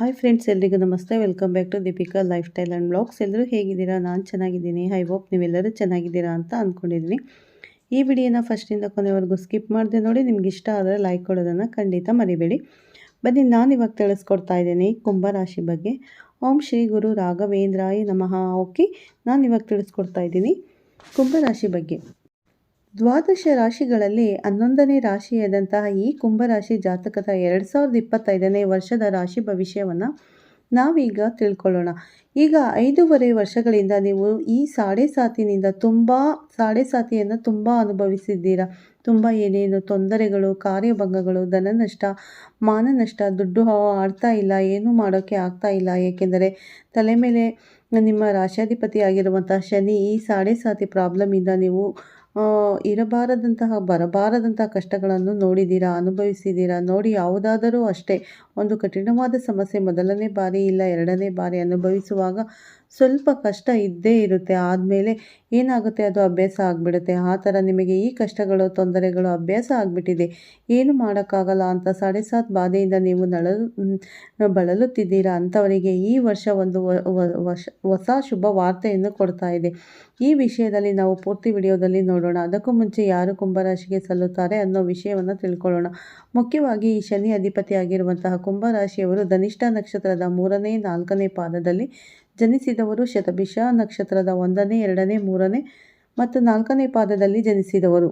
Hi friends ಎಲ್ರಿಗೂ ನಮಸ್ತೆ. Welcome back to Deepika lifestyle and blogs ಎಲ್ಲರೂ ಹೇಗಿದ್ದೀರಾ? ನಾನು ಚೆನ್ನಾಗಿದ್ದೀನಿ. ಐ ಹೋಪ್ ನೀವೆಲ್ಲರೂ ಚೆನ್ನಾಗಿದ್ದೀರಾ ಅಂತ ಅಂದ್ಕೊಂಡಿದ್ದೀನಿ ಈ ವಿಡಿಯೋನ ಫಸ್ಟಿಂದ ಕೊನೆವರೆಗೂ ಸ್ಕಿಪ್ ಮಾಡಿದೆ ನೋಡಿ, ನಿಮ್ಗೆ ಇಷ್ಟ ಆದರೆ ಲೈಕ್ ಕೊಡೋದನ್ನು ಖಂಡಿತ ಮರಿಬೇಡಿ. ಬನ್ನಿ, ನಾನು ಇವಾಗ ತಿಳಿಸ್ಕೊಡ್ತಾ ಇದ್ದೀನಿ ಕುಂಭರಾಶಿ ಬಗ್ಗೆ. ಓಂ ಶ್ರೀ ಗುರು ರಾಘವೇಂದ್ರಾಯ ನಮಃ. ಓಕೆ, ನಾನು ಇವಾಗ ತಿಳಿಸ್ಕೊಡ್ತಾ ಇದ್ದೀನಿ ಕುಂಭರಾಶಿ ಬಗ್ಗೆ. ದ್ವಾದಶ ರಾಶಿಗಳಲ್ಲಿ ಹನ್ನೊಂದನೇ ರಾಶಿಯಾದಂತಹ ಈ ಕುಂಭರಾಶಿ ಜಾತಕದ ಎರಡು ಸಾವಿರದ ಇಪ್ಪತ್ತೈದನೇ ವರ್ಷದ ರಾಶಿ ಭವಿಷ್ಯವನ್ನು ನಾವೀಗ ತಿಳ್ಕೊಳ್ಳೋಣ. ಈಗ ಐದೂವರೆ ವರ್ಷಗಳಿಂದ ನೀವು ಈ ಸಾಡೆ ಸಾತಿನಿಂದ ತುಂಬ ಸಾಡೆ ಸಾತಿಯನ್ನು ತುಂಬ ಅನುಭವಿಸಿದ್ದೀರಾ? ತುಂಬ ಏನೇನು ತೊಂದರೆಗಳು, ಕಾರ್ಯಭಂಗಗಳು ಧನ ನಷ್ಟ ಮಾನ ನಷ್ಟ ದುಡ್ಡು ಆಡ್ತಾ ಇಲ್ಲ, ಏನೂ ಮಾಡೋಕ್ಕೆ ಆಗ್ತಾ ಇಲ್ಲ, ಏಕೆಂದರೆ ತಲೆ ಮೇಲೆ ನಿಮ್ಮ ರಾಶಾಧಿಪತಿ ಆಗಿರುವಂಥ ಶನಿ ಈ ಸಾಡೆ ಸಾತಿ ಪ್ರಾಬ್ಲಮಿಂದ ನೀವು ಇರಬಾರದಂತಹ, ಬರಬಾರದಂತಹ ಕಷ್ಟಗಳನ್ನು ನೋಡಿದ್ದೀರಾ ಅನುಭವಿಸಿದ್ದೀರಾ ನೋಡಿ, ಯಾವುದಾದರೂ ಅಷ್ಟೇ. ಒಂದು ಕಠಿಣವಾದ ಸಮಸ್ಯೆ ಮೊದಲನೇ ಬಾರಿ ಇಲ್ಲ, ಎರಡನೇ ಬಾರಿ ಅನುಭವಿಸುವಾಗ ಸ್ವಲ್ಪ ಕಷ್ಟ ಇದ್ದೇ ಇರುತ್ತೆ. ಆದಮೇಲೆ ಏನಾಗುತ್ತೆ? ಅದು ಅಭ್ಯಾಸ ಆಗಿಬಿಡುತ್ತೆ. ಆ ಥರ ನಿಮಗೆ ಈ ಕಷ್ಟಗಳು, ತೊಂದರೆಗಳು ಅಭ್ಯಾಸ ಆಗಿಬಿಟ್ಟಿದೆ. ಏನು ಮಾಡೋಕ್ಕಾಗಲ್ಲ ಅಂತ ಸಾಡೆ ಸಾತ್ ಬಾಧೆಯಿಂದ ನೀವು ನಳಲು ಬಳಲುತ್ತಿದ್ದೀರಾ ಅಂಥವರಿಗೆ ಈ ವರ್ಷ ಒಂದು ಹೊಸ ಶುಭ ವಾರ್ತೆಯನ್ನು ಕೊಡ್ತಾ ಇದೆ. ಈ ವಿಷಯದಲ್ಲಿ ನಾವು ಪೂರ್ತಿ ವಿಡಿಯೋದಲ್ಲಿ ನೋಡೋಣ. ಅದಕ್ಕೂ ಮುಂಚೆ ಯಾರು ಕುಂಭರಾಶಿಗೆ ಸಲ್ಲುತ್ತಾರೆ ಅನ್ನೋ ವಿಷಯವನ್ನು ತಿಳ್ಕೊಳ್ಳೋಣ. ಮುಖ್ಯವಾಗಿ ಈ ಶನಿ ಅಧಿಪತಿಯಾಗಿರುವಂತಹ ಕುಂಭರಾಶಿಯವರು ಧನಿಷ್ಠ ನಕ್ಷತ್ರದ ಮೂರನೇ, ನಾಲ್ಕನೇ ಪಾದದಲ್ಲಿ ಜನಿಸಿದವರು ಶತಭಿಷ, ನಕ್ಷತ್ರದ ಒಂದನೇ, ಎರಡನೇ, ಮೂರನೇ ಮತ್ತು ನಾಲ್ಕನೇ ಪಾದದಲ್ಲಿ ಜನಿಸಿದವರು.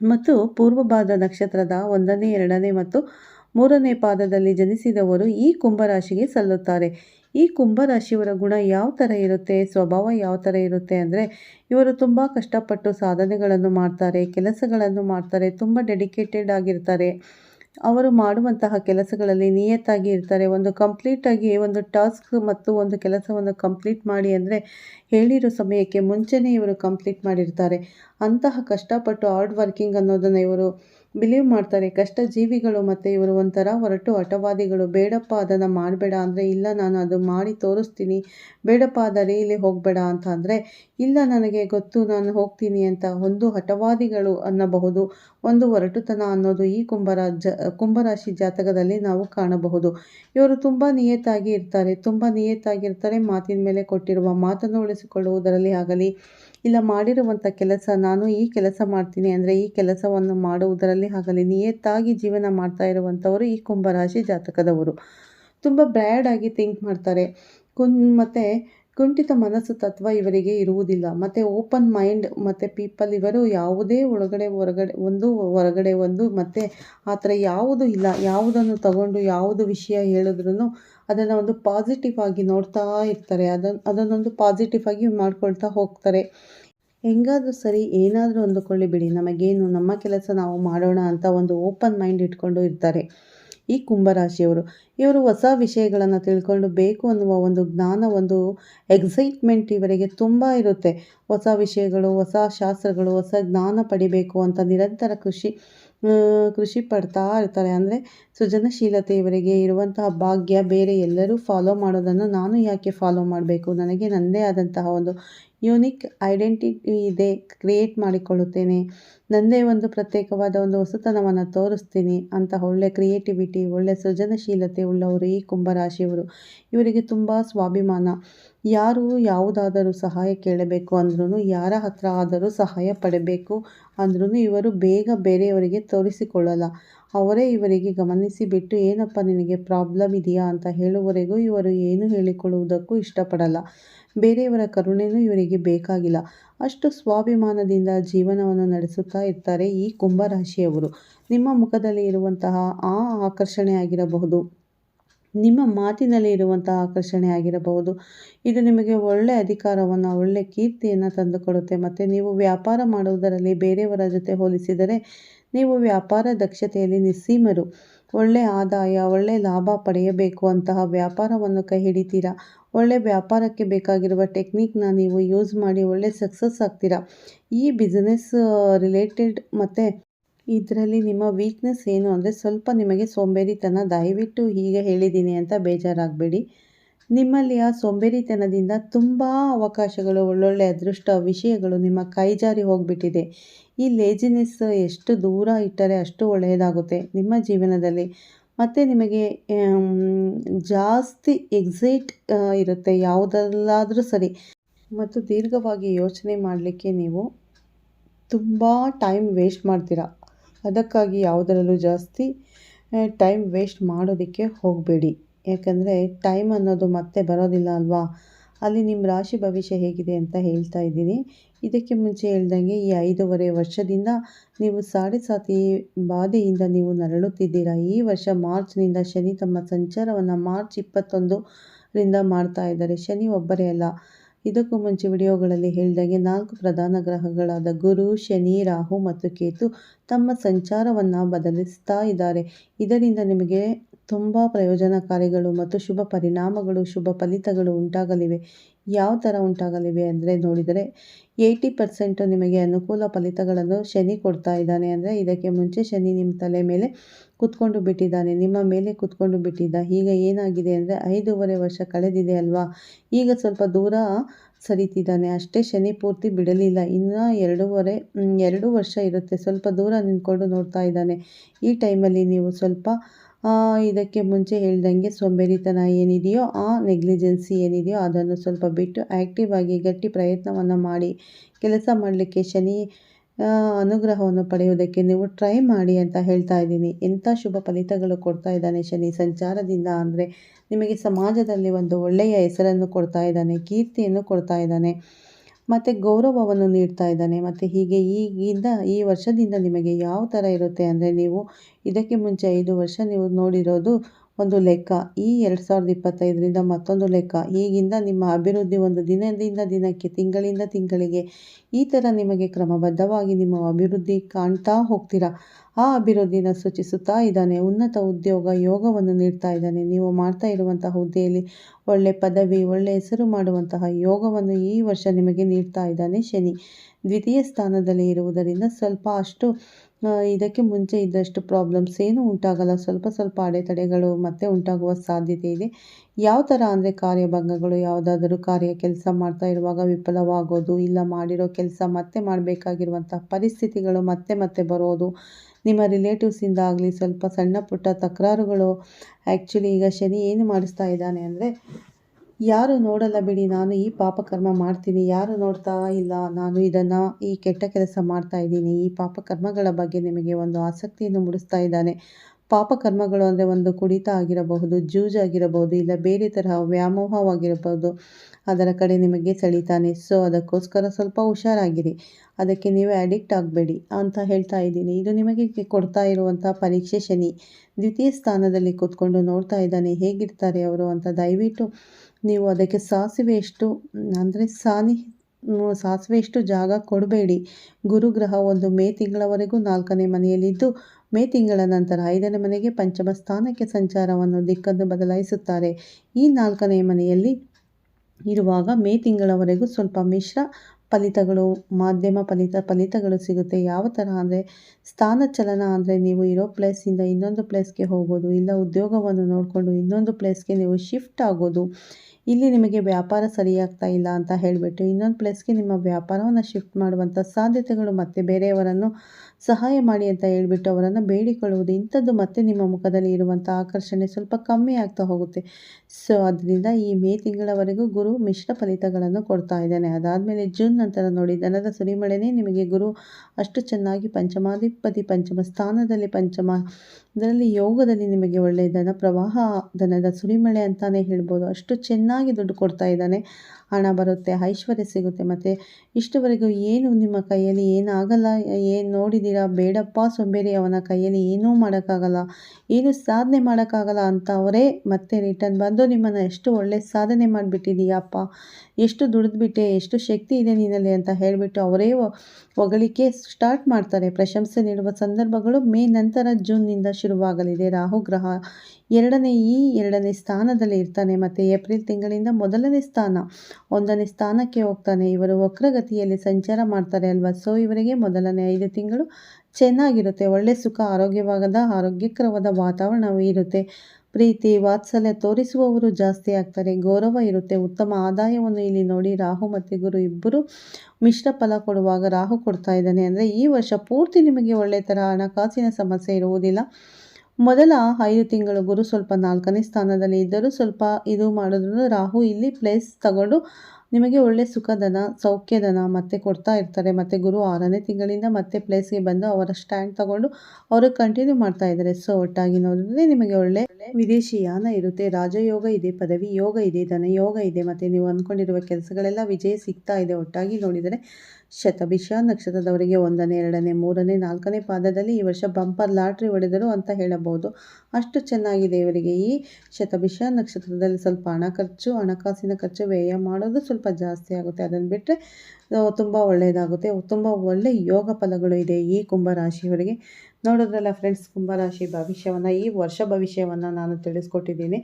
ಮತ್ತು ಪೂರ್ವಭಾದ ನಕ್ಷತ್ರದ ಒಂದನೇ, ಎರಡನೇ ಮತ್ತು ಮೂರನೇ ಪಾದದಲ್ಲಿ ಜನಿಸಿದವರು ಈ ಕುಂಭರಾಶಿಗೆ ಸಲ್ಲುತ್ತಾರೆ. ಈ ಕುಂಭರಾಶಿಯವರ ಗುಣ ಯಾವ ಥರ ಇರುತ್ತೆ, ಸ್ವಭಾವ ಯಾವ ಥರ ಇರುತ್ತೆ ಅಂದರೆ ಇವರು ತುಂಬ ಕಷ್ಟಪಟ್ಟು ಸಾಧನೆಗಳನ್ನು ಮಾಡ್ತಾರೆ, ಕೆಲಸಗಳನ್ನು ಮಾಡ್ತಾರೆ, ತುಂಬ ಡೆಡಿಕೇಟೆಡ್ ಆಗಿರ್ತಾರೆ. ಅವರು ಮಾಡುವಂತಹ ಕೆಲಸಗಳಲ್ಲಿ ನಿಯತ್ತಾಗಿ ಇರ್ತಾರೆ. ಒಂದು ಕಂಪ್ಲೀಟಾಗಿ ಒಂದು ಟಾಸ್ಕ್ ಮತ್ತು ಒಂದು ಕೆಲಸವನ್ನು ಕಂಪ್ಲೀಟ್ ಮಾಡಿ ಅಂದರೆ ಹೇಳಿರೋ ಸಮಯಕ್ಕೆ ಮುಂಚೆನೇ ಇವರು ಕಂಪ್ಲೀಟ್ ಮಾಡಿರ್ತಾರೆ. ಅಂತಹ ಕಷ್ಟಪಟ್ಟು ಹಾರ್ಡ್ ವರ್ಕಿಂಗ್ ಅನ್ನೋದನ್ನು ಇವರು ಬಿಲೀವ್ ಮಾಡ್ತಾರೆ. ಕಷ್ಟ ಜೀವಿಗಳು ಮತ್ತು ಇವರು ಒಂಥರ ಹೊರಟು ಹಠವಾದಿಗಳು. ಬೇಡಪ್ಪ, ಅದನ್ನು ಮಾಡಬೇಡ ಅಂದರೆ, ಇಲ್ಲ, ನಾನು ಅದು ಮಾಡಿ ತೋರಿಸ್ತೀನಿ. ಬೇಡಪ್ಪ, ಅದ ರೀಲಿ ಹೋಗಬೇಡ ಅಂತ ಅಂದರೆ, ಇಲ್ಲ, ನನಗೆ ಗೊತ್ತು, ನಾನು ಹೋಗ್ತೀನಿ ಅಂತ ಒಂದು ಹಠವಾದಿಗಳು ಅನ್ನಬಹುದು. ಒಂದು ಹೊರಟುತನ ಅನ್ನೋದು ಈ ಕುಂಭರಾಜ ಕುಂಭರಾಶಿ ಜಾತಕದಲ್ಲಿ ನಾವು ಕಾಣಬಹುದು. ಇವರು ತುಂಬ ನಿಯತ್ತಾಗಿ ಇರ್ತಾರೆ. ತುಂಬ ನಿಯತ್ತಾಗಿರ್ತಾರೆ ಮಾತಿನ ಮೇಲೆ ಕೊಟ್ಟಿರುವ ಮಾತನ್ನು ಉಳಿಸಿಕೊಳ್ಳುವುದರಲ್ಲಿ ಆಗಲಿ ಇಲ್ಲ ಮಾಡಿರುವಂಥ ಕೆಲಸ, ನಾನು ಈ ಕೆಲಸ ಮಾಡ್ತೀನಿ ಅಂದರೆ ಈ ಕೆಲಸವನ್ನು ಮಾಡುವುದರಲ್ಲಿ ಆಗಲಿ, ನಿಯತ್ತಾಗಿ ಜೀವನ ಮಾಡ್ತಾ ಇರುವಂಥವರು ಈ ಕುಂಭರಾಶಿ ಜಾತಕದವರು. ತುಂಬ ಬ್ಯಾಡ್ ಆಗಿ ಥಿಂಕ್ ಮಾಡ್ತಾರೆ. ಕುನ್, ಮತ್ತು ಕುಂಠಿತ ಮನಸ್ಸು ತತ್ವ ಇವರಿಗೆ ಇರುವುದಿಲ್ಲ. ಮತ್ತು ಓಪನ್ ಮೈಂಡ್ ಮತ್ತು ಪೀಪಲ್ ಇವರು ಯಾವುದೇ ಒಳಗಡೆ, ಹೊರಗಡೆ, ಒಂದು ಹೊರಗಡೆ, ಒಂದು, ಮತ್ತು ಆ ಥರ ಯಾವುದು ಇಲ್ಲ. ಯಾವುದನ್ನು ತಗೊಂಡು, ಯಾವುದು ವಿಷಯ ಹೇಳಿದ್ರು ಅದನ್ನು ಒಂದು ಪಾಸಿಟಿವ್ ಆಗಿ ನೋಡ್ತಾ ಇರ್ತಾರೆ. ಅದನ್ನು ಅದನ್ನೊಂದು ಪಾಸಿಟಿವ್ ಆಗಿ ಮಾಡ್ಕೊಳ್ತಾ ಹೋಗ್ತಾರೆ. ಹೆಂಗಾದರೂ ಸರಿ, ಏನಾದರೂ ಅಂದುಕೊಳ್ಳಿ ಬಿಡಿ. ನಮಗೇನು, ನಮ್ಮ ಕೆಲಸ ನಾವು ಮಾಡೋಣ ಅಂತ ಒಂದು ಓಪನ್ ಮೈಂಡ್ ಇಟ್ಕೊಂಡು ಇರ್ತಾರೆ. ಈ ಕುಂಭರಾಶಿಯವರು. ಇವರು ಹೊಸ ವಿಷಯಗಳನ್ನು ತಿಳ್ಕೊಂಡು ಬೇಕು ಅನ್ನುವ ಒಂದು ಜ್ಞಾನ, ಒಂದು ಎಕ್ಸೈಟ್ಮೆಂಟ್ ಇವರಿಗೆ ತುಂಬ ಇರುತ್ತೆ. ಹೊಸ ವಿಷಯಗಳು, ಹೊಸ ಶಾಸ್ತ್ರಗಳು, ಹೊಸ ಜ್ಞಾನ ಪಡಿಬೇಕು ಅಂತ ನಿರಂತರ ಕೃಷಿ ಕೃಷಿ ಪಡ್ತಾ ಇರ್ತಾರೆ. ಅಂದರೆ ಸೃಜನಶೀಲತೆ ಇವರಿಗೆ ಇರುವಂತಹ ಭಾಗ್ಯ ಬೇರೆ ಎಲ್ಲರೂ ಫಾಲೋ ಮಾಡೋದನ್ನು ನಾನು ಯಾಕೆ ಫಾಲೋ ಮಾಡಬೇಕು? ನನಗೆ ನನ್ನದೇ ಆದಂತಹ ಒಂದು ಯೂನಿಕ್ ಐಡೆಂಟಿಟಿ ಇದೆ, ಕ್ರಿಯೇಟ್ ಮಾಡಿಕೊಳ್ಳುತ್ತೇನೆ. ನನ್ನದೇ ಒಂದು ಪ್ರತ್ಯೇಕವಾದ ಒಂದು ಹೊಸತನವನ್ನು ತೋರಿಸ್ತೀನಿ ಅಂತ ಒಳ್ಳೆ ಕ್ರಿಯೇಟಿವಿಟಿ, ಒಳ್ಳೆ ಸೃಜನಶೀಲತೆ ಉಳ್ಳವರು ಈ ಕುಂಭರಾಶಿಯವರು. ಇವರಿಗೆ ತುಂಬ ಸ್ವಾಭಿಮಾನ. ಯಾರು ಯಾವುದಾದರೂ ಸಹಾಯ ಕೇಳಬೇಕು ಅಂದ್ರೂ ಯಾರ ಹತ್ರ ಆದರೂ ಸಹಾಯ ಪಡಬೇಕು ಅಂದ್ರೂ ಇವರು ಬೇಗ ಬೇರೆಯವರಿಗೆ ತೋರಿಸಿಕೊಳ್ಳಲ್ಲ. ಅವರೇ ಇವರಿಗೆ ಗಮನಿಸಿಬಿಟ್ಟು ಏನಪ್ಪ ನಿನಗೆ ಪ್ರಾಬ್ಲಮ್ ಇದೆಯಾ? ಅಂತ ಹೇಳುವವರೆಗೂ ಇವರು ಏನು ಹೇಳಿಕೊಳ್ಳುವುದಕ್ಕೂ ಇಷ್ಟಪಡಲ್ಲ. ಬೇರೆಯವರ ಕರುಣೆನೂ ಇವರಿಗೆ ಬೇಕಾಗಿಲ್ಲ. ಅಷ್ಟು ಸ್ವಾಭಿಮಾನದಿಂದ ಜೀವನವನ್ನು ನಡೆಸುತ್ತಾ ಇರ್ತಾರೆ ಈ ಕುಂಭರಾಶಿಯವರು. ನಿಮ್ಮ ಮುಖದಲ್ಲಿ ಇರುವಂತಹ ಆ ಆಕರ್ಷಣೆ ಆಗಿರಬಹುದು. ನಿಮ್ಮ ಮಾತಿನಲ್ಲಿ ಇರುವಂತಹ ಆಕರ್ಷಣೆ ಆಗಿರಬಹುದು. ಇದು ನಿಮಗೆ ಒಳ್ಳೆ ಅಧಿಕಾರವನ್ನು, ಒಳ್ಳೆ ಕೀರ್ತಿಯನ್ನು ತಂದುಕೊಡುತ್ತೆ. ಮತ್ತು ನೀವು ವ್ಯಾಪಾರ ಮಾಡುವುದರಲ್ಲಿ ಬೇರೆಯವರ ಜೊತೆ ಹೋಲಿಸಿದರೆ ನೀವು ವ್ಯಾಪಾರ ದಕ್ಷತೆಯಲ್ಲಿ ನಿಸ್ಸೀಮರು. ಒಳ್ಳೆ ಆದಾಯ, ಒಳ್ಳೆ ಲಾಭ ಪಡೆಯಬೇಕು ಅಂತಹ ವ್ಯಾಪಾರವನ್ನು ಕೈ ಹಿಡಿತೀರಾ? ಒಳ್ಳೆ ವ್ಯಾಪಾರಕ್ಕೆ ಬೇಕಾಗಿರುವ ಟೆಕ್ನಿಕ್ನ ನೀವು ಯೂಸ್ ಮಾಡಿ ಒಳ್ಳೆ ಸಕ್ಸಸ್ ಆಗ್ತೀರಾ? ಈ ಬಿಸ್ನೆಸ್ ರಿಲೇಟೆಡ್ ಮತ್ತು ಇದರಲ್ಲಿ ನಿಮ್ಮ ವೀಕ್ನೆಸ್ ಏನು? ಅಂದರೆ ಸ್ವಲ್ಪ ನಿಮಗೆ ಸೋಂಬೇರಿತನ, ದಯವಿಟ್ಟು ಹೀಗೆ ಹೇಳಿದ್ದೀನಿ ಅಂತ ಬೇಜಾರಾಗಬೇಡಿ. ನಿಮ್ಮಲ್ಲಿ ಆ ಸೋಂಬೇರಿತನದಿಂದ ತುಂಬ ಅವಕಾಶಗಳು, ಒಳ್ಳೊಳ್ಳೆ ಅದೃಷ್ಟ ವಿಷಯಗಳು ನಿಮ್ಮ ಕೈ ಜಾರಿ ಹೋಗಿಬಿಟ್ಟಿದೆ. ಈ ಲೇಜಿನೆಸ್ ಎಷ್ಟು ದೂರ ಇಟ್ಟರೆ ಅಷ್ಟು ಒಳ್ಳೆಯದಾಗುತ್ತೆ ನಿಮ್ಮ ಜೀವನದಲ್ಲಿ. ಮತ್ತು ನಿಮಗೆ ಜಾಸ್ತಿ ಎಕ್ಸೈಟ್ ಇರುತ್ತೆ, ಯಾವುದಲ್ಲಾದರೂ ಸರಿ. ಮತ್ತು ದೀರ್ಘವಾಗಿ ಯೋಚನೆ ಮಾಡಲಿಕ್ಕೆ ನೀವು ತುಂಬ ಟೈಮ್ ವೇಸ್ಟ್ ಮಾಡ್ತೀರಾ. ಅದಕ್ಕಾಗಿ ಯಾವುದರಲ್ಲೂ ಜಾಸ್ತಿ ಟೈಮ್ ವೇಸ್ಟ್ ಮಾಡೋದಕ್ಕೆ ಹೋಗಬೇಡಿ. ಯಾಕಂದರೆ ಟೈಮ್ ಅನ್ನೋದು ಮತ್ತೆ ಬರೋದಿಲ್ಲ ಅಲ್ವಾ? ಅಲ್ಲಿ ನಿಮ್ಮ ರಾಶಿ ಭವಿಷ್ಯ ಹೇಗಿದೆ ಅಂತ ಹೇಳ್ತಾ ಇದ್ದೀನಿ. ಇದಕ್ಕೆ ಮುಂಚೆ ಹೇಳ್ದಂಗೆ ಈ ಐದೂವರೆ ವರ್ಷದಿಂದ ನೀವು ಸಾಡೆ ಸಾತಿ ಬಾಧೆಯಿಂದ ನೀವು ನರಳುತ್ತಿದ್ದೀರಾ? ಈ ವರ್ಷ ಮಾರ್ಚ್ನಿಂದ ಶನಿ ತಮ್ಮ ಸಂಚಾರವನ್ನು ಮಾರ್ಚ್ ಇಪ್ಪತ್ತೊಂದರಿಂದ ಮಾಡ್ತಾ ಇದ್ದಾರೆ. ಶನಿ ಒಬ್ಬರೇ ಅಲ್ಲ. ಇದಕ್ಕೂ ಮುಂಚೆ ವಿಡಿಯೋಗಳಲ್ಲಿ ಹೇಳಿದಾಗೆ ನಾಲ್ಕು ಪ್ರಧಾನ ಗ್ರಹಗಳಾದ ಗುರು, ಶನಿ, ರಾಹು ಮತ್ತು ಕೇತು ತಮ್ಮ ಸಂಚಾರವನ್ನು ಬದಲಿಸ್ತಾ ಇದ್ದಾರೆ. ಇದರಿಂದ ನಿಮಗೆ ತುಂಬ ಪ್ರಯೋಜನಕಾರಿಗಳು ಮತ್ತು ಶುಭ ಪರಿಣಾಮಗಳು, ಶುಭ ಫಲಿತಗಳು ಉಂಟಾಗಲಿವೆ. ಯಾವ ಥರ ಉಂಟಾಗಲಿವೆ ಅಂದರೆ ನೋಡಿದರೆ, ಏಯ್ಟಿ ಪರ್ಸೆಂಟು ನಿಮಗೆ ಅನುಕೂಲ ಫಲಿತಗಳನ್ನು ಶನಿ ಕೊಡ್ತಾ ಇದ್ದಾನೆ ಅಂದರೆ ಇದಕ್ಕೆ ಮುಂಚೆ ಶನಿ ನಿಮ್ಮ ತಲೆ ಮೇಲೆ ಕುತ್ಕೊಂಡು ಬಿಟ್ಟಿದ್ದಾನೆ. ನಿಮ್ಮ ಮೇಲೆ ಕುತ್ಕೊಂಡು ಬಿಟ್ಟಿದ್ದ. ಈಗ ಏನಾಗಿದೆ ಅಂದರೆ ಐದೂವರೆ ವರ್ಷ ಕಳೆದಿದೆ ಅಲ್ವಾ? ಈಗ ಸ್ವಲ್ಪ ದೂರ ಸರಿತಿದ್ದಾನೆ. ಅಷ್ಟೇ ಶನಿ ಪೂರ್ತಿ ಬಿಡಲಿಲ್ಲ. ಇನ್ನು ಎರಡೂವರೆ ಎರಡು ವರ್ಷ ಇರುತ್ತೆ. ಸ್ವಲ್ಪ ದೂರ ನಿಂತ್ಕೊಂಡು ನೋಡ್ತಾ ಇದ್ದಾನೆ. ಈ ಟೈಮಲ್ಲಿ ನೀವು ಸ್ವಲ್ಪ ಇದಕ್ಕೆ ಮುಂಚೆ ಹೇಳ್ದಂಗೆ ಸೋಂಬೇರಿತನ ಏನಿದೆಯೋ, ಆ ನೆಗ್ಲಿಜೆನ್ಸಿ ಏನಿದೆಯೋ ಅದನ್ನು ಸ್ವಲ್ಪ ಬಿಟ್ಟು ಆ್ಯಕ್ಟಿವ್ ಆಗಿ ಗಟ್ಟಿ ಪ್ರಯತ್ನವನ್ನು ಮಾಡಿ, ಕೆಲಸ ಮಾಡಲಿಕ್ಕೆ ಶನಿ ಅನುಗ್ರಹವನ್ನು ಪಡೆಯುವುದಕ್ಕೆ ನೀವು ಟ್ರೈ ಮಾಡಿ ಅಂತ ಹೇಳ್ತಾ ಇದ್ದೀನಿ. ಎಂಥ ಶುಭ ಫಲಿತಗಳು ಕೊಡ್ತಾ ಇದ್ದಾನೆ ಶನಿ ಸಂಚಾರದಿಂದ ಅಂದರೆ ನಿಮಗೆ ಸಮಾಜದಲ್ಲಿ ಒಂದು ಒಳ್ಳೆಯ ಹೆಸರನ್ನು ಕೊಡ್ತಾ ಇದ್ದಾನೆ, ಕೀರ್ತಿಯನ್ನು ಕೊಡ್ತಾ ಇದ್ದಾನೆ. ಮತ್ತು ಗೌರವವನ್ನು ನೀಡ್ತಾ ಇದ್ದಾನೆ. ಮತ್ತು ಹೀಗೆ ಈಗಿಂದ ಈ ವರ್ಷದಿಂದ ನಿಮಗೆ ಯಾವ ಥರ ಇರುತ್ತೆ ಅಂದರೆ ನೀವು ಇದಕ್ಕೆ ಮುಂಚೆ ಐದು ವರ್ಷ ನೀವು ನೋಡಿರೋದು ಒಂದು ಲೆಕ್ಕ. ಈ ಎರಡು ಸಾವಿರದ ಇಪ್ಪತ್ತೈದರಿಂದ ಮತ್ತೊಂದು ಲೆಕ್ಕ. ಈಗಿಂದ ನಿಮ್ಮ ಅಭಿವೃದ್ಧಿ ಒಂದು ದಿನದಿಂದ ದಿನಕ್ಕೆ, ತಿಂಗಳಿಂದ ತಿಂಗಳಿಗೆ ಈ ಥರ ನಿಮಗೆ ಕ್ರಮಬದ್ಧವಾಗಿ ನಿಮ್ಮ ಅಭಿವೃದ್ಧಿ ಕಾಣ್ತಾ ಹೋಗ್ತೀರಾ? ಆ ಅಭಿವೃದ್ಧಿನ ಸೂಚಿಸುತ್ತಾ ಇದ್ದಾನೆ. ಉನ್ನತ ಉದ್ಯೋಗ ಯೋಗವನ್ನು ನೀಡ್ತಾ ಇದ್ದಾನೆ. ನೀವು ಮಾಡ್ತಾ ಇರುವಂತಹ ಹುದ್ದೆಯಲ್ಲಿ ಒಳ್ಳೆ ಪದವಿ, ಒಳ್ಳೆ ಹೆಸರು ಮಾಡುವಂತಹ ಯೋಗವನ್ನು ಈ ವರ್ಷ ನಿಮಗೆ ನೀಡ್ತಾ ಇದ್ದಾನೆ ಶನಿ. ದ್ವಿತೀಯ ಸ್ಥಾನದಲ್ಲಿ ಇರುವುದರಿಂದ ಸ್ವಲ್ಪ ಅಷ್ಟು ಇದಕ್ಕೆ ಮುಂಚೆ ಇದ್ದಷ್ಟು ಪ್ರಾಬ್ಲಮ್ಸ್ ಏನೂ ಉಂಟಾಗಲ್ಲ. ಸ್ವಲ್ಪ ಸ್ವಲ್ಪ ಅಡೆತಡೆಗಳು ಮತ್ತೆ ಉಂಟಾಗುವ ಸಾಧ್ಯತೆ ಇದೆ. ಯಾವ ಥರ ಅಂದರೆ ಕಾರ್ಯಭಂಗಗಳು, ಯಾವುದಾದರೂ ಕಾರ್ಯ ಕೆಲಸ ಮಾಡ್ತಾ ಇರುವಾಗ ವಿಫಲವಾಗೋದು, ಇಲ್ಲ ಮಾಡಿರೋ ಕೆಲಸ ಮತ್ತೆ ಮಾಡಬೇಕಾಗಿರುವಂಥ ಪರಿಸ್ಥಿತಿಗಳು ಮತ್ತೆ ಮತ್ತೆ ಬರೋದು, ನಿಮ್ಮ ರಿಲೇಟಿವ್ಸಿಂದ ಆಗಲಿ, ಸ್ವಲ್ಪ ಸಣ್ಣ ಪುಟ್ಟ ತಕರಾರುಗಳು ಆ್ಯಕ್ಚುಲಿ ಈಗ ಶನಿ ಏನು ಮಾಡಿಸ್ತಾ ಇದ್ದಾನೆ ಅಂದರೆ ಯಾರು ನೋಡಲ್ಲ ಬಿಡಿ, ನಾನು ಈ ಪಾಪಕರ್ಮ ಮಾಡ್ತೀನಿ, ಯಾರು ನೋಡ್ತಾ ಇಲ್ಲ, ನಾನು ಇದನ್ನು ಈ ಕೆಟ್ಟ ಕೆಲಸ ಮಾಡ್ತಾ ಇದ್ದೀನಿ, ಈ ಪಾಪಕರ್ಮಗಳ ಬಗ್ಗೆ ನಿಮಗೆ ಒಂದು ಆಸಕ್ತಿಯನ್ನು ಮೂಡಿಸ್ತಾ ಇದ್ದಾನೆ. ಪಾಪಕರ್ಮಗಳು ಅಂದರೆ ಒಂದು ಕುಡಿತ ಆಗಿರಬಹುದು ಜೂಜಾಗಿರಬಹುದು ಇಲ್ಲ ಬೇರೆ ತರಹ ವ್ಯಾಮೋಹವಾಗಿರಬಹುದು, ಅದರ ಕಡೆ ನಿಮಗೆ ಸೆಳಿತಾನೆ. ಸೊ ಅದಕ್ಕೋಸ್ಕರ ಸ್ವಲ್ಪ ಹುಷಾರಾಗಿರಿ. ಅದಕ್ಕೆ ನೀವು ಅಡಿಕ್ಟ್ ಆಗಬೇಡಿ ಅಂತ ಹೇಳ್ತಾ ಇದ್ದೀನಿ. ಇದು ನಿಮಗೆ ಕೊಡ್ತಾ ಇರುವಂಥ ಪರೀಕ್ಷೆ ಶನಿ. ದ್ವಿತೀಯ ಸ್ಥಾನದಲ್ಲಿ ಕೂತ್ಕೊಂಡು ನೋಡ್ತಾ ಇದ್ದಾನೆ. ಹೇಗಿರ್ತಾರೆ ಅವರು ಅಂತ ದಯವಿಟ್ಟು ನೀವು ಅದಕ್ಕೆ ಸಾಸಿವೆ ಎಷ್ಟು, ಅಂದರೆ ಸಾನಿ ಸಾಸಿವೆ ಎಷ್ಟು ಜಾಗ ಕೊಡಬೇಡಿ. ಗುರುಗ್ರಹ ಒಂದು ಮೇ ತಿಂಗಳವರೆಗೂ ನಾಲ್ಕನೇ ಮನೆಯಲ್ಲಿದ್ದು, ಮೇ ತಿಂಗಳ ನಂತರ ಐದನೇ ಮನೆಗೆ ಪಂಚಮ ಸ್ಥಾನಕ್ಕೆ ಸಂಚಾರವನ್ನು ದಿಕ್ಕನ್ನು ಬದಲಾಯಿಸುತ್ತಾರೆ. ಈ ನಾಲ್ಕನೇ ಮನೆಯಲ್ಲಿ ಇರುವಾಗ ಮೇ ತಿಂಗಳವರೆಗೂ ಸ್ವಲ್ಪ ಮಿಶ್ರ ಫಲಿತಗಳು, ಮಾಧ್ಯಮ ಫಲಿತ, ಫಲಿತಗಳು ಸಿಗುತ್ತೆ. ಯಾವ ಥರ ಅಂದರೆ, ಸ್ಥಾನ ಚಲನ ಅಂದರೆ ನೀವು ಇರೋ ಪ್ಲೇಸಿಂದ ಇನ್ನೊಂದು ಪ್ಲೇಸ್ಗೆ ಹೋಗೋದು, ಇಲ್ಲ ಉದ್ಯೋಗವನ್ನು ನೋಡಿಕೊಂಡು ಇನ್ನೊಂದು ಪ್ಲೇಸ್ಗೆ ನೀವು ಶಿಫ್ಟ್ ಆಗೋದು. ಇಲ್ಲಿ ನಿಮಗೆ ವ್ಯಾಪಾರ ಸರಿಯಾಗ್ತಾ ಇಲ್ಲ ಅಂತ ಹೇಳಿಬಿಟ್ಟು ಇನ್ನೊಂದು ಪ್ಲೇಸ್ಗೆ ನಿಮ್ಮ ವ್ಯಾಪಾರವನ್ನು ಶಿಫ್ಟ್ ಮಾಡುವಂಥ ಸಾಧ್ಯತೆಗಳು ಮತ್ತು ಬೇರೆಯವರನ್ನು ಸಹಾಯ ಮಾಡಿ ಅಂತ ಹೇಳಿಬಿಟ್ಟು ಅವರನ್ನು ಬೇಡಿಕೊಳ್ಳುವುದು ಇಂಥದ್ದು ಮತ್ತೆ ನಿಮ್ಮ ಮುಖದಲ್ಲಿ ಇರುವಂಥ ಆಕರ್ಷಣೆ ಸ್ವಲ್ಪ ಕಮ್ಮಿ ಆಗ್ತಾ ಹೋಗುತ್ತೆ. ಸೊ ಅದರಿಂದ ಈ ಮೇ ತಿಂಗಳವರೆಗೂ ಗುರು ಮಿಶ್ರ ಫಲಿತಗಳನ್ನು ಕೊಡ್ತಾ ಇದ್ದಾನೆ. ಅದಾದಮೇಲೆ ಜೂನ್ ನಂತರ ನೋಡಿ, ದನದ ಸುರಿಮಳೆನೇ ನಿಮಗೆ ಗುರು ಅಷ್ಟು ಚೆನ್ನಾಗಿ ಪಂಚಮಾಧಿಪತಿ ಪಂಚಮ ಸ್ಥಾನದಲ್ಲಿ ಪಂಚಮ ಇದರಲ್ಲಿ ಯೋಗದಲ್ಲಿ ನಿಮಗೆ ಒಳ್ಳೆಯ ದನ ಪ್ರವಾಹ, ದನದ ಸುರಿಮಳೆ ಅಂತಲೇ ಹೇಳ್ಬೋದು. ಅಷ್ಟು ಚೆನ್ನಾಗಿ ದುಡ್ಡು ಕೊಡ್ತಾ ಇದ್ದಾನೆ. ಹಣ ಬರುತ್ತೆ, ಐಶ್ವರ್ಯ ಸಿಗುತ್ತೆ. ಮತ್ತು ಇಷ್ಟುವರೆಗೂ ಏನು ನಿಮ್ಮ ಕೈಯಲ್ಲಿ ಏನಾಗಲ್ಲ, ಏನು ನೋಡಿದ್ದೀರಾ ಬೇಡಪ್ಪ ಸೊಂಬೇರಿ, ಅವನ ಕೈಯಲ್ಲಿ ಏನೂ ಮಾಡೋಕ್ಕಾಗಲ್ಲ. ಏನು ಸಾಧನೆ ಮಾಡೋಕ್ಕಾಗಲ್ಲ ಅಂತ ಅವರೇ ಮತ್ತೆ ರಿಟರ್ನ್ ಬಂದು ನಿಮ್ಮನ್ನು ಎಷ್ಟು ಒಳ್ಳೆ ಸಾಧನೆ ಮಾಡಿಬಿಟ್ಟಿದೀಯಪ್ಪ? ಎಷ್ಟು ದುಡಿದ್ಬಿಟ್ಟೆ ಎಷ್ಟು ಶಕ್ತಿ ಇದೆ ನಿನ್ನಲ್ಲಿ ಅಂತ ಹೇಳಿಬಿಟ್ಟು ಅವರೇ ಹೊಗಳಿಕೆ ಸ್ಟಾರ್ಟ್ ಮಾಡ್ತಾರೆ. ಪ್ರಶಂಸೆ ನೀಡುವ ಸಂದರ್ಭಗಳು ಮೇ ನಂತರ ಜೂನ್ನಿಂದ ಶುರುವಾಗಲಿದೆ. ರಾಹು ಗ್ರಹ ಎರಡನೇ ಈ ಎರಡನೇ ಸ್ಥಾನದಲ್ಲಿ ಇರ್ತಾನೆ. ಮತ್ತು ಏಪ್ರಿಲ್ ತಿಂಗಳಿಂದ ಮೊದಲನೇ ಸ್ಥಾನ. ಒಂದನೇ ಸ್ಥಾನಕ್ಕೆ ಹೋಗ್ತಾನೆ. ಇವರು ವಕ್ರಗತಿಯಲ್ಲಿ ಸಂಚಾರ ಮಾಡ್ತಾರೆ ಅಲ್ವಾ? ಸೊ ಇವರಿಗೆ ಮೊದಲನೇ ಐದು ತಿಂಗಳು ಚೆನ್ನಾಗಿರುತ್ತೆ. ಒಳ್ಳೆ ಸುಖ, ಆರೋಗ್ಯವಾಗದ, ಆರೋಗ್ಯಕರವಾದ ವಾತಾವರಣವೂ ಇರುತ್ತೆ. ಪ್ರೀತಿ, ವಾತ್ಸಲ್ಯ ತೋರಿಸುವವರು ಜಾಸ್ತಿ ಆಗ್ತಾರೆ. ಗೌರವ ಇರುತ್ತೆ. ಉತ್ತಮ ಆದಾಯವನ್ನು ಇಲ್ಲಿ ನೋಡಿ ರಾಹು ಮತ್ತು ಗುರು ಇಬ್ಬರು ಮಿಶ್ರ ಫಲ ಕೊಡುವಾಗ ರಾಹು ಕೊಡ್ತಾ ಇದ್ದಾನೆ. ಅಂದರೆ ಈ ವರ್ಷ ಪೂರ್ತಿ ನಿಮಗೆ ಒಳ್ಳೆ ಥರ ಹಣಕಾಸಿನ ಸಮಸ್ಯೆ ಇರುವುದಿಲ್ಲ. ಮೊದಲ ಐದು ತಿಂಗಳು ಗುರು ಸ್ವಲ್ಪ ನಾಲ್ಕನೇ ಸ್ಥಾನದಲ್ಲಿ ಇದ್ದರೂ ಸ್ವಲ್ಪ ಇದು ಮಾಡೋದ್ರಿಂದ ರಾಹು ಇಲ್ಲಿ ಪ್ಲೇಸ್ ತಗೊಂಡು ನಿಮಗೆ ಒಳ್ಳೆ ಸುಖಧನ ಸೌಖ್ಯಧನ ಮತ್ತೆ ಕೊಡ್ತಾ ಇರ್ತಾರೆ. ಮತ್ತು ಗುರು ಆರನೇ ತಿಂಗಳಿಂದ ಮತ್ತೆ ಪ್ಲೇಸ್ಗೆ ಬಂದು ಅವರ ಸ್ಟ್ಯಾಂಡ್ ತಗೊಂಡು ಅವರು ಕಂಟಿನ್ಯೂ ಮಾಡ್ತಾ ಇದ್ದಾರೆ. ಸೊ ಒಟ್ಟಾಗಿ ನೋಡಿದ್ರೆ ನಿಮಗೆ ಒಳ್ಳೆ ವಿದೇಶಿ ಯಾನ ಇರುತ್ತೆ. ರಾಜಯೋಗ ಇದೆ, ಪದವಿ ಯೋಗ ಇದೆ ಧನಯೋಗ ಇದೆ. ಮತ್ತೆ ನೀವು ಅಂದ್ಕೊಂಡಿರುವ ಕೆಲಸಗಳೆಲ್ಲ ವಿಜಯ ಸಿಗ್ತಾ ಇದೆ. ಒಟ್ಟಾಗಿ ನೋಡಿದರೆ ಶತಭಿಷ ನಕ್ಷತ್ರದವರಿಗೆ ಒಂದನೇ, ಎರಡನೇ, ಮೂರನೇ, ನಾಲ್ಕನೇ ಪಾದದಲ್ಲಿ ಈ ವರ್ಷ ಬಂಪರ್ ಲಾಟ್ರಿ ಹೊಡೆದರು ಅಂತ ಹೇಳಬಹುದು. ಅಷ್ಟು ಚೆನ್ನಾಗಿದೆ ಇವರಿಗೆ. ಈ ಶತಭಿಷ ನಕ್ಷತ್ರದಲ್ಲಿ ಸ್ವಲ್ಪ ಹಣ ಖರ್ಚು, ಹಣಕಾಸಿನ ಖರ್ಚು, ವ್ಯಯ ಮಾಡೋದು ಸ್ವಲ್ಪ ಜಾಸ್ತಿ ಆಗುತ್ತೆ. ಅದನ್ನು ಬಿಟ್ಟರೆ ತುಂಬ ಒಳ್ಳೆಯದಾಗುತ್ತೆ ತುಂಬ ಒಳ್ಳೆಯ ಯೋಗ ಫಲಗಳು ಇದೆ ಈ ಕುಂಭರಾಶಿಯವರಿಗೆ ನೋಡೋದ್ರಲ್ಲ ಫ್ರೆಂಡ್ಸ್ ಕುಂಭರಾಶಿ ಭವಿಷ್ಯವನ್ನು, ಈ ವರ್ಷ ಭವಿಷ್ಯವನ್ನು ನಾನು ತಿಳಿಸ್ಕೊಟ್ಟಿದ್ದೀನಿ.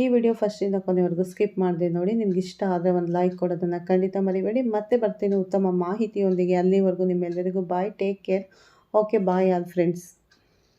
ಈ ವಿಡಿಯೋ ಫಸ್ಟಿಂದ ಕೊನೆವರೆಗೂ ಸ್ಕಿಪ್ ಮಾಡಿದೆ ನೋಡಿ. ನಿಮ್ಗೆ ಇಷ್ಟ ಆದರೆ ಒಂದು ಲೈಕ್ ಕೊಡೋದನ್ನು ಖಂಡಿತ ಮರಿಬೇಡಿ. ಮತ್ತೆ ಬರ್ತೀನಿ ಉತ್ತಮ ಮಾಹಿತಿಯೊಂದಿಗೆ ಅಲ್ಲಿವರೆಗೂ ನಿಮ್ಮೆಲ್ಲರಿಗೂ. Bye take care okay bye all friends